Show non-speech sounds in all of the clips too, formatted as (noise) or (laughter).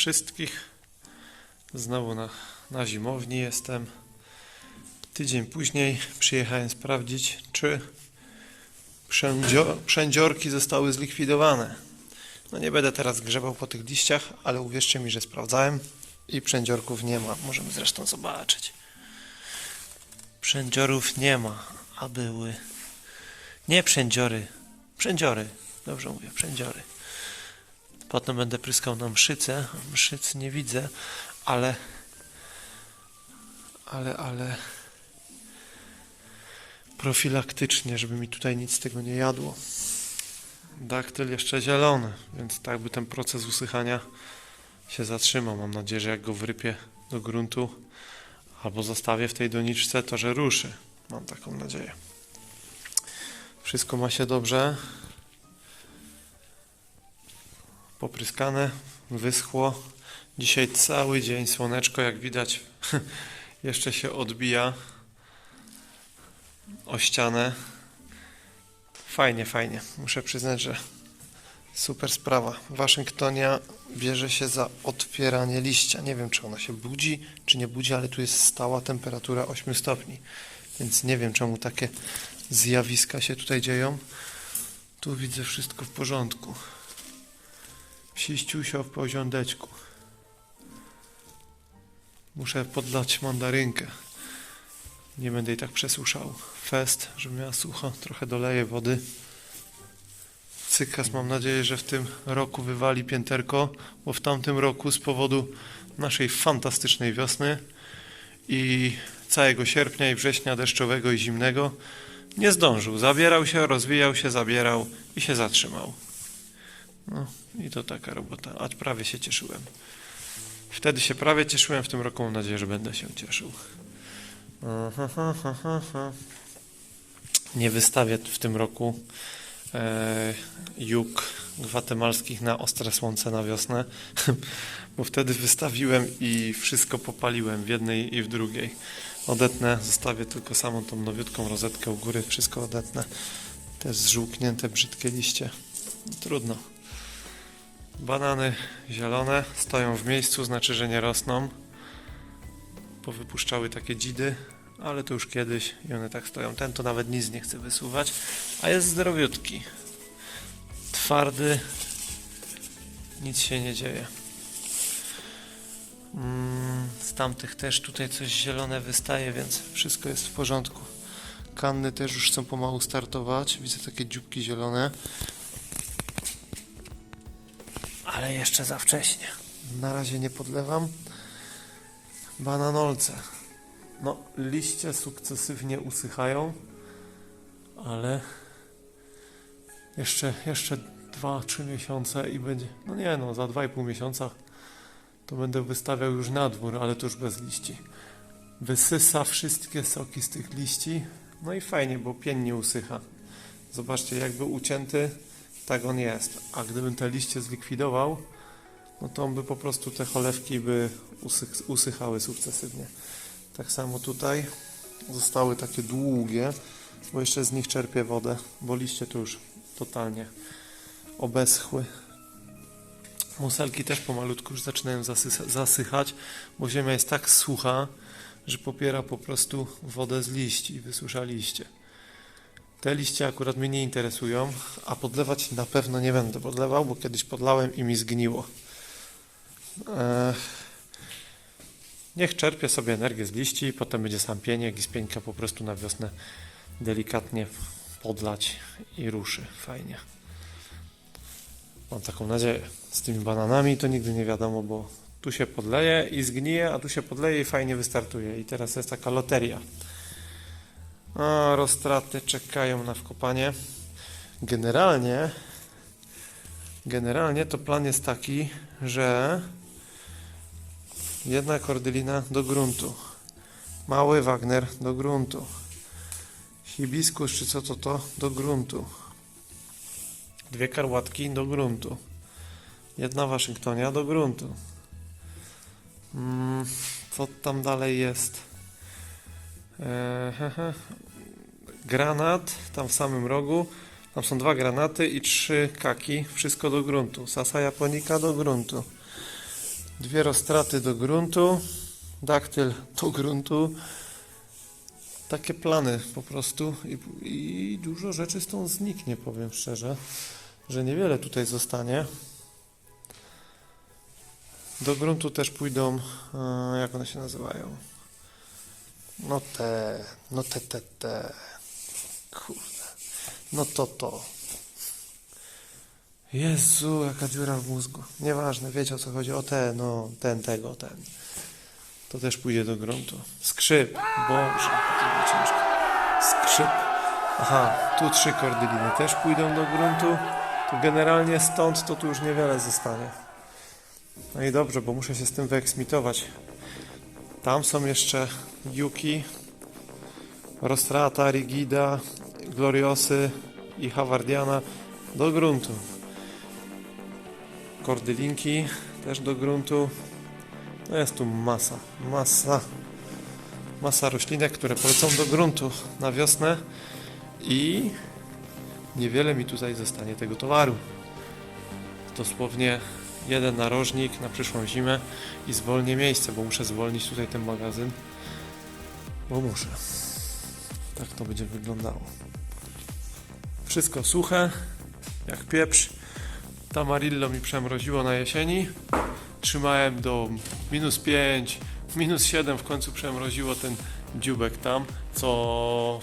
wszystkich. Znowu na, na zimowni jestem. Tydzień później przyjechałem sprawdzić, czy przędzio, przędziorki zostały zlikwidowane. No nie będę teraz grzebał po tych liściach, ale uwierzcie mi, że sprawdzałem i przędziorków nie ma. Możemy zresztą zobaczyć. Przędziorów nie ma, a były. Nie przędziory, przędziory. Dobrze mówię, przędziory. Potem będę pryskał na mszycę. Mszyc nie widzę, ale. Ale, ale. Profilaktycznie, żeby mi tutaj nic z tego nie jadło. Daktyl jeszcze zielony, więc tak by ten proces usychania się zatrzymał. Mam nadzieję, że jak go wrypię do gruntu albo zostawię w tej doniczce, to że ruszy. Mam taką nadzieję. Wszystko ma się dobrze. Popryskane, wyschło. Dzisiaj cały dzień słoneczko, jak widać, (laughs) jeszcze się odbija o ścianę. Fajnie, fajnie. Muszę przyznać, że super sprawa. Waszyngtonia bierze się za otwieranie liścia. Nie wiem, czy ona się budzi, czy nie budzi, ale tu jest stała temperatura 8 stopni. Więc nie wiem, czemu takie zjawiska się tutaj dzieją. Tu widzę wszystko w porządku. Siściusio w poziądeczku. Muszę podlać mandarynkę. Nie będę jej tak przesuszał. Fest, żeby miała sucho. Trochę doleję wody. Cykas mam nadzieję, że w tym roku wywali pięterko, bo w tamtym roku z powodu naszej fantastycznej wiosny i całego sierpnia i września deszczowego i zimnego nie zdążył. Zabierał się, rozwijał się, zabierał i się zatrzymał. No i to taka robota, a prawie się cieszyłem. Wtedy się prawie cieszyłem, w tym roku mam nadzieję, że będę się cieszył. Nie wystawię w tym roku e, gwatemalskich na ostre słońce na wiosnę, (laughs) bo wtedy wystawiłem i wszystko popaliłem w jednej i w drugiej. Odetnę, zostawię tylko samą tą nowiutką rozetkę u góry, wszystko odetnę. Te zżółknięte, brzydkie liście. Trudno. Banany zielone stoją w miejscu, znaczy, że nie rosną. Powypuszczały takie dzidy, ale to już kiedyś i one tak stoją. Ten to nawet nic nie chce wysuwać, a jest zdrowiutki. Twardy, nic się nie dzieje. Mm, z tamtych też tutaj coś zielone wystaje, więc wszystko jest w porządku. Kanny też już chcą pomału startować. Widzę takie dzióbki zielone. Ale jeszcze za wcześnie. Na razie nie podlewam. Bananolce. No, liście sukcesywnie usychają, ale jeszcze, jeszcze 2-3 miesiące i będzie, no nie no, za 2,5 miesiąca to będę wystawiał już na dwór, ale to już bez liści. Wysysa wszystkie soki z tych liści, no i fajnie, bo pień nie usycha. Zobaczcie, jakby ucięty, tak on jest. A gdybym te liście zlikwidował, no to by po prostu te cholewki by usych, usychały sukcesywnie. Tak samo tutaj zostały takie długie, bo jeszcze z nich czerpię wodę, bo liście to już totalnie obeschły. Muselki też pomalutku już zaczynają zasychać, bo ziemia jest tak sucha, że popiera po prostu wodę z liści i wysusza liście. Te liście akurat mnie nie interesują, a podlewać na pewno nie będę podlewał, bo kiedyś podlałem i mi zgniło. Niech czerpie sobie energię z liści, potem będzie sam pieniek i z pieńka po prostu na wiosnę delikatnie podlać i ruszy. Fajnie. Mam taką nadzieję. Z tymi bananami to nigdy nie wiadomo, bo tu się podleje i zgnije, a tu się podleje i fajnie wystartuje. I teraz jest taka loteria. A, roztraty czekają na wkopanie. Generalnie generalnie to plan jest taki, że Jedna kordylina do gruntu. Mały Wagner do gruntu. Hibiskus, czy co to to, do gruntu. Dwie karłatki do gruntu. Jedna Waszyngtonia do gruntu. Mm, co tam dalej jest? Granat, tam w samym rogu. Tam są dwa granaty i trzy kaki. Wszystko do gruntu. Sasa japonika do gruntu. Dwie roztraty do gruntu, daktyl do gruntu. Takie plany po prostu i, i dużo rzeczy stąd zniknie, powiem szczerze, że niewiele tutaj zostanie. Do gruntu też pójdą, e, jak one się nazywają? No te, no te, te, te. Kurde. No to to. Jezu, jaka dziura w mózgu. Nieważne, wiecie o co chodzi. O te, no, ten, tego, ten. To też pójdzie do gruntu. Skrzyp. Boże, to będzie ciężko. Skrzyp. Aha, tu trzy kordyliny też pójdą do gruntu. Tu generalnie stąd to tu już niewiele zostanie. No i dobrze, bo muszę się z tym wyeksmitować. Tam są jeszcze Yuki, Rostrata, Rigida, Gloriosy i Hawardiana do gruntu. Kordylinki też do gruntu. No jest tu masa, masa, masa roślinek, które polecą do gruntu na wiosnę i niewiele mi tutaj zostanie tego towaru. Dosłownie jeden narożnik na przyszłą zimę i zwolnię miejsce, bo muszę zwolnić tutaj ten magazyn, bo muszę. Tak to będzie wyglądało. Wszystko suche, jak pieprz. Tamarillo mi przemroziło na jesieni. Trzymałem do minus 5, minus 7 w końcu przemroziło ten dziubek tam, co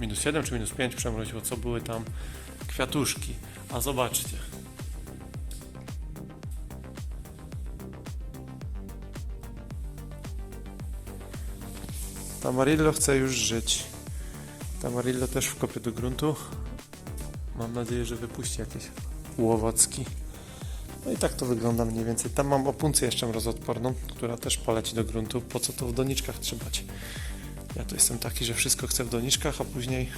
minus 7 czy minus 5 przemroziło, co były tam kwiatuszki. A zobaczcie. Tamarillo chce już żyć. Tamarillo też wkopie do gruntu. Mam nadzieję, że wypuści jakieś łowocki. No i tak to wygląda mniej więcej. Tam mam opuncję jeszcze mrozoodporną, która też poleci do gruntu. Po co to w doniczkach trzymać? Ja to jestem taki, że wszystko chcę w doniczkach, a później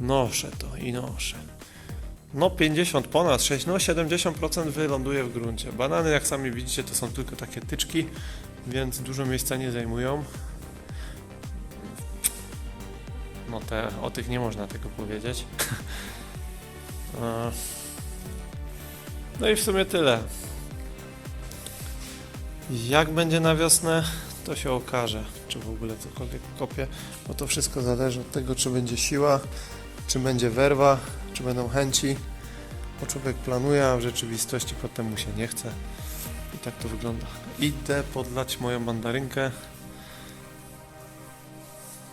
noszę to i noszę. No 50, ponad 6, no 70% wyląduje w gruncie. Banany, jak sami widzicie, to są tylko takie tyczki, więc dużo miejsca nie zajmują. No te, o tych nie można tego powiedzieć. (laughs) E, no i w sumie tyle. Jak będzie na wiosnę, to się okaże, czy w ogóle cokolwiek kopię, bo to wszystko zależy od tego, czy będzie siła, czy będzie werwa, czy będą chęci, bo człowiek planuje, a w rzeczywistości potem mu się nie chce. I tak to wygląda. Idę podlać moją mandarynkę,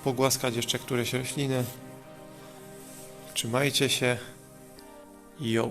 pogłaskać jeszcze któreś rośliny. Trzymajcie się. Yo.